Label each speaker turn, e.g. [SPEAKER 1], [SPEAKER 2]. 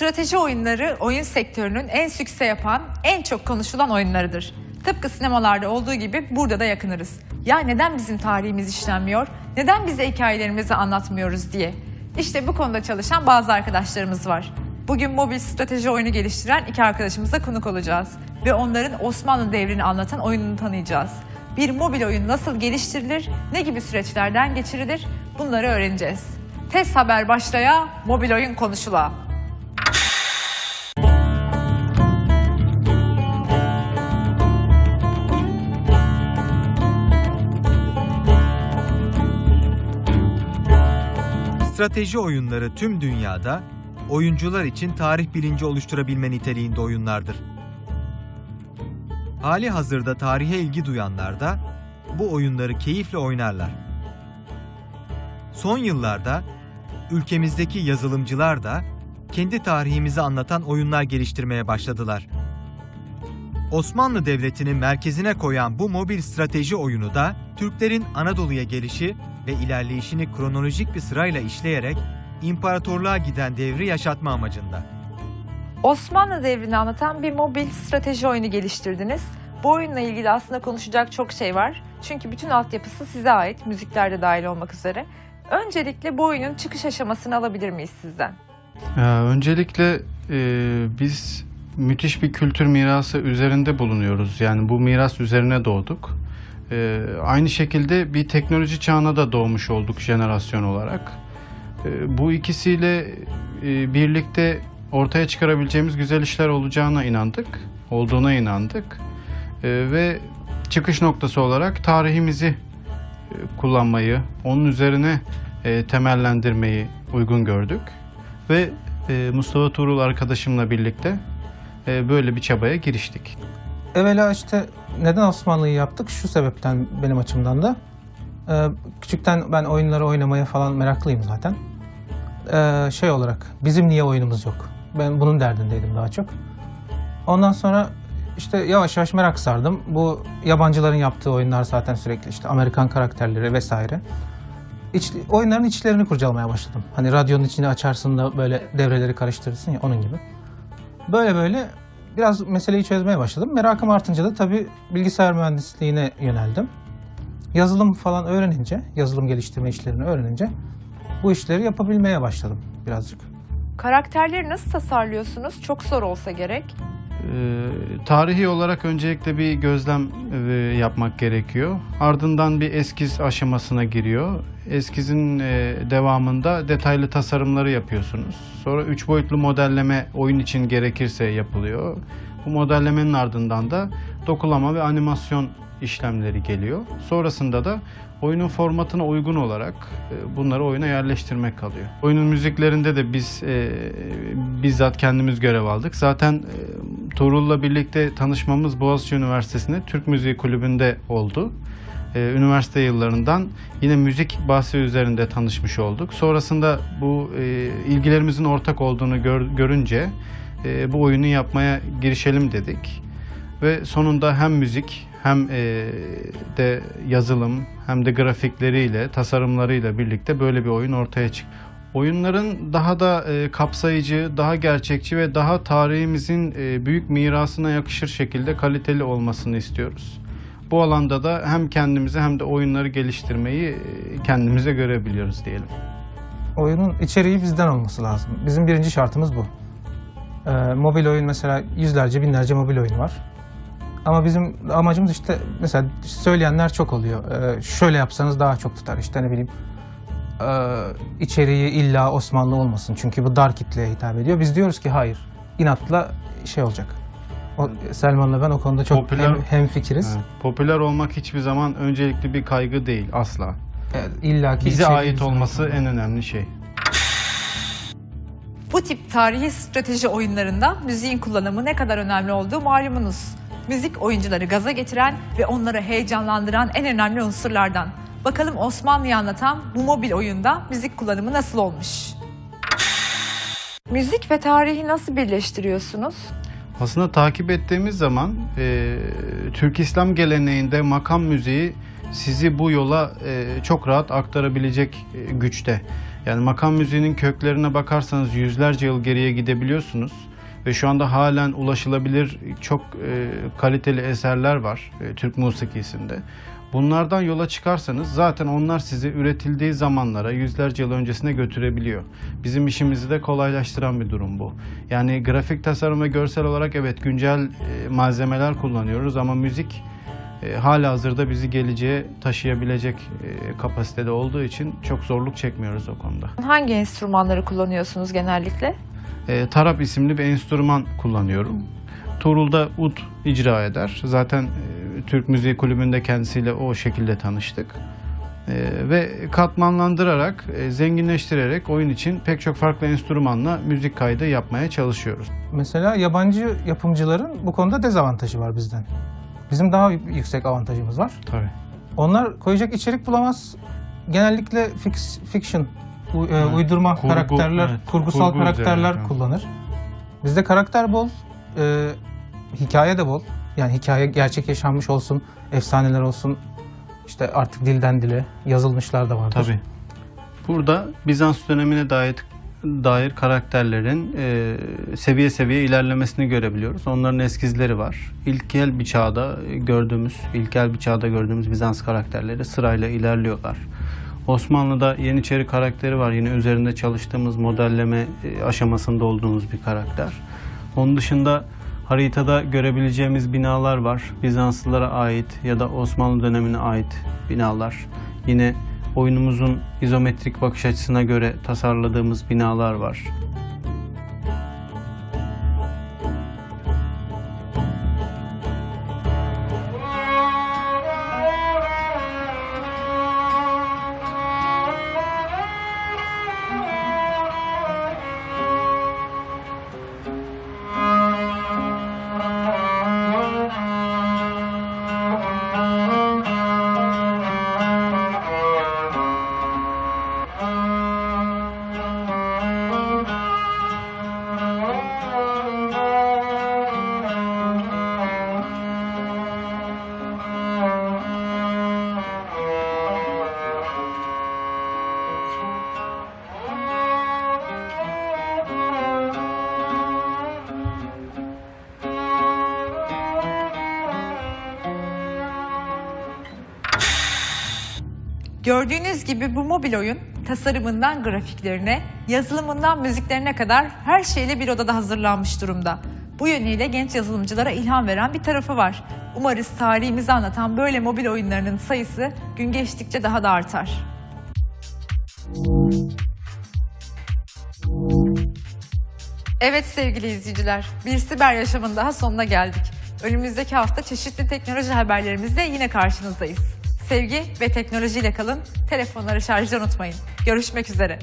[SPEAKER 1] Strateji oyunları oyun sektörünün en sükse yapan, en çok konuşulan oyunlarıdır. Tıpkı sinemalarda olduğu gibi burada da yakınırız. Ya neden bizim tarihimiz işlenmiyor? Neden bize hikayelerimizi anlatmıyoruz diye. İşte bu konuda çalışan bazı arkadaşlarımız var. Bugün mobil strateji oyunu geliştiren iki arkadaşımıza konuk olacağız. Ve onların Osmanlı devrini anlatan oyununu tanıyacağız. Bir mobil oyun nasıl geliştirilir, ne gibi süreçlerden geçirilir bunları öğreneceğiz. Test haber başlaya, mobil oyun konuşula.
[SPEAKER 2] Strateji oyunları tüm dünyada oyuncular için tarih bilinci oluşturabilme niteliğinde oyunlardır. Hali hazırda tarihe ilgi duyanlar da bu oyunları keyifle oynarlar. Son yıllarda ülkemizdeki yazılımcılar da kendi tarihimizi anlatan oyunlar geliştirmeye başladılar. Osmanlı Devleti'ni merkezine koyan bu mobil strateji oyunu da Türklerin Anadolu'ya gelişi ve ilerleyişini kronolojik bir sırayla işleyerek imparatorluğa giden devri yaşatma amacında.
[SPEAKER 1] Osmanlı devrini anlatan bir mobil strateji oyunu geliştirdiniz. Bu oyunla ilgili aslında konuşacak çok şey var. Çünkü bütün altyapısı size ait, müzikler de dahil olmak üzere. Öncelikle bu oyunun çıkış aşamasını alabilir miyiz sizden?
[SPEAKER 3] Ee, öncelikle e, biz müthiş bir kültür mirası üzerinde bulunuyoruz. Yani bu miras üzerine doğduk. Ee, aynı şekilde bir teknoloji çağına da doğmuş olduk jenerasyon olarak. Ee, bu ikisiyle e, birlikte ortaya çıkarabileceğimiz güzel işler olacağına inandık, olduğuna inandık. Ee, ve çıkış noktası olarak tarihimizi e, kullanmayı, onun üzerine e, temellendirmeyi uygun gördük ve Mustafa Tuğrul arkadaşımla birlikte böyle bir çabaya giriştik.
[SPEAKER 4] Evvela işte neden Osmanlı'yı yaptık? Şu sebepten benim açımdan da. Ee, küçükten ben oyunları oynamaya falan meraklıyım zaten. Ee, şey olarak bizim niye oyunumuz yok? Ben bunun derdindeydim daha çok. Ondan sonra işte yavaş yavaş merak sardım. Bu yabancıların yaptığı oyunlar zaten sürekli işte Amerikan karakterleri vesaire. İç, oyunların içlerini kurcalamaya başladım. Hani radyonun içini açarsın da böyle devreleri karıştırırsın ya onun gibi. Böyle böyle biraz meseleyi çözmeye başladım. Merakım artınca da tabii bilgisayar mühendisliğine yöneldim. Yazılım falan öğrenince, yazılım geliştirme işlerini öğrenince bu işleri yapabilmeye başladım birazcık.
[SPEAKER 1] Karakterleri nasıl tasarlıyorsunuz? Çok zor olsa gerek.
[SPEAKER 3] E, tarihi olarak öncelikle bir gözlem e, yapmak gerekiyor. Ardından bir eskiz aşamasına giriyor. Eskizin e, devamında detaylı tasarımları yapıyorsunuz. Sonra üç boyutlu modelleme oyun için gerekirse yapılıyor. Bu modellemenin ardından da dokulama ve animasyon işlemleri geliyor. Sonrasında da oyunun formatına uygun olarak e, bunları oyuna yerleştirmek kalıyor. Oyunun müziklerinde de biz e, bizzat kendimiz görev aldık. Zaten e, Tuğrul'la birlikte tanışmamız Boğaziçi Üniversitesi'nde Türk Müziği Kulübü'nde oldu. E, üniversite yıllarından yine müzik bahsi üzerinde tanışmış olduk. Sonrasında bu e, ilgilerimizin ortak olduğunu gör- görünce e, bu oyunu yapmaya girişelim dedik. Ve sonunda hem müzik hem e, de yazılım hem de grafikleriyle, tasarımlarıyla birlikte böyle bir oyun ortaya çıktı. Oyunların daha da e, kapsayıcı, daha gerçekçi ve daha tarihimizin e, büyük mirasına yakışır şekilde kaliteli olmasını istiyoruz. Bu alanda da hem kendimizi hem de oyunları geliştirmeyi kendimize görebiliyoruz diyelim.
[SPEAKER 4] Oyunun içeriği bizden olması lazım. Bizim birinci şartımız bu. Ee, mobil oyun mesela yüzlerce binlerce mobil oyun var. Ama bizim amacımız işte mesela söyleyenler çok oluyor. Ee, şöyle yapsanız daha çok tutar işte ne bileyim. Ee, içeriği illa Osmanlı olmasın çünkü bu dar kitleye hitap ediyor. Biz diyoruz ki hayır inatla şey olacak. O, Selman'la ben o konuda çok
[SPEAKER 3] Popüler-
[SPEAKER 4] hem, hemfikiriz.
[SPEAKER 3] Evet. Popüler olmak hiçbir zaman öncelikli bir kaygı değil asla.
[SPEAKER 4] Evet, illa ki
[SPEAKER 3] Bize ait olması en önemli şey.
[SPEAKER 1] Bu tip tarihi strateji oyunlarında müziğin kullanımı ne kadar önemli olduğu malumunuz. Müzik oyuncuları gaza getiren ve onları heyecanlandıran en önemli unsurlardan. Bakalım Osmanlı'yı anlatan bu mobil oyunda müzik kullanımı nasıl olmuş? Müzik ve tarihi nasıl birleştiriyorsunuz?
[SPEAKER 3] Aslında takip ettiğimiz zaman e, Türk İslam geleneğinde makam müziği sizi bu yola e, çok rahat aktarabilecek e, güçte. Yani makam müziğinin köklerine bakarsanız yüzlerce yıl geriye gidebiliyorsunuz ve şu anda halen ulaşılabilir çok e, kaliteli eserler var e, Türk musikisinde. Bunlardan yola çıkarsanız zaten onlar sizi üretildiği zamanlara yüzlerce yıl öncesine götürebiliyor. Bizim işimizi de kolaylaştıran bir durum bu. Yani grafik tasarım ve görsel olarak evet güncel e, malzemeler kullanıyoruz ama müzik e, hala hazırda bizi geleceğe taşıyabilecek e, kapasitede olduğu için çok zorluk çekmiyoruz o konuda.
[SPEAKER 1] Hangi enstrümanları kullanıyorsunuz genellikle?
[SPEAKER 3] E, tarap isimli bir enstrüman kullanıyorum. Tuğrul'da ud icra eder. Zaten e, Türk Müziği Kulübü'nde kendisiyle o şekilde tanıştık. E, ve katmanlandırarak, e, zenginleştirerek oyun için pek çok farklı enstrümanla müzik kaydı yapmaya çalışıyoruz.
[SPEAKER 4] Mesela yabancı yapımcıların bu konuda dezavantajı var bizden. Bizim daha yüksek avantajımız var.
[SPEAKER 3] Tabii.
[SPEAKER 4] Onlar koyacak içerik bulamaz. Genellikle fix, fiction, u- e, uydurma
[SPEAKER 3] Kurgu,
[SPEAKER 4] karakterler,
[SPEAKER 3] evet.
[SPEAKER 4] kurgusal
[SPEAKER 3] Kurgu
[SPEAKER 4] karakterler
[SPEAKER 3] üzerine,
[SPEAKER 4] kullanır. Bizde karakter bol, e, hikaye de bol. Yani hikaye gerçek yaşanmış olsun, efsaneler olsun. İşte artık dilden dile yazılmışlar da vardır.
[SPEAKER 3] Tabii. Burada Bizans dönemine dair dair karakterlerin e, seviye seviye ilerlemesini görebiliyoruz. Onların eskizleri var. İlkel bir çağda gördüğümüz, ilkel bir çağda gördüğümüz Bizans karakterleri sırayla ilerliyorlar. Osmanlı'da Yeniçeri karakteri var. Yine üzerinde çalıştığımız modelleme e, aşamasında olduğumuz bir karakter. Onun dışında haritada görebileceğimiz binalar var. Bizanslılara ait ya da Osmanlı dönemine ait binalar. Yine oyunumuzun izometrik bakış açısına göre tasarladığımız binalar var.
[SPEAKER 1] Gördüğünüz gibi bu mobil oyun tasarımından grafiklerine, yazılımından müziklerine kadar her şeyle bir odada hazırlanmış durumda. Bu yönüyle genç yazılımcılara ilham veren bir tarafı var. Umarız tarihimizi anlatan böyle mobil oyunlarının sayısı gün geçtikçe daha da artar. Evet sevgili izleyiciler, bir siber yaşamın daha sonuna geldik. Önümüzdeki hafta çeşitli teknoloji haberlerimizle yine karşınızdayız. Sevgi ve teknolojiyle kalın, telefonları şarjda unutmayın. Görüşmek üzere.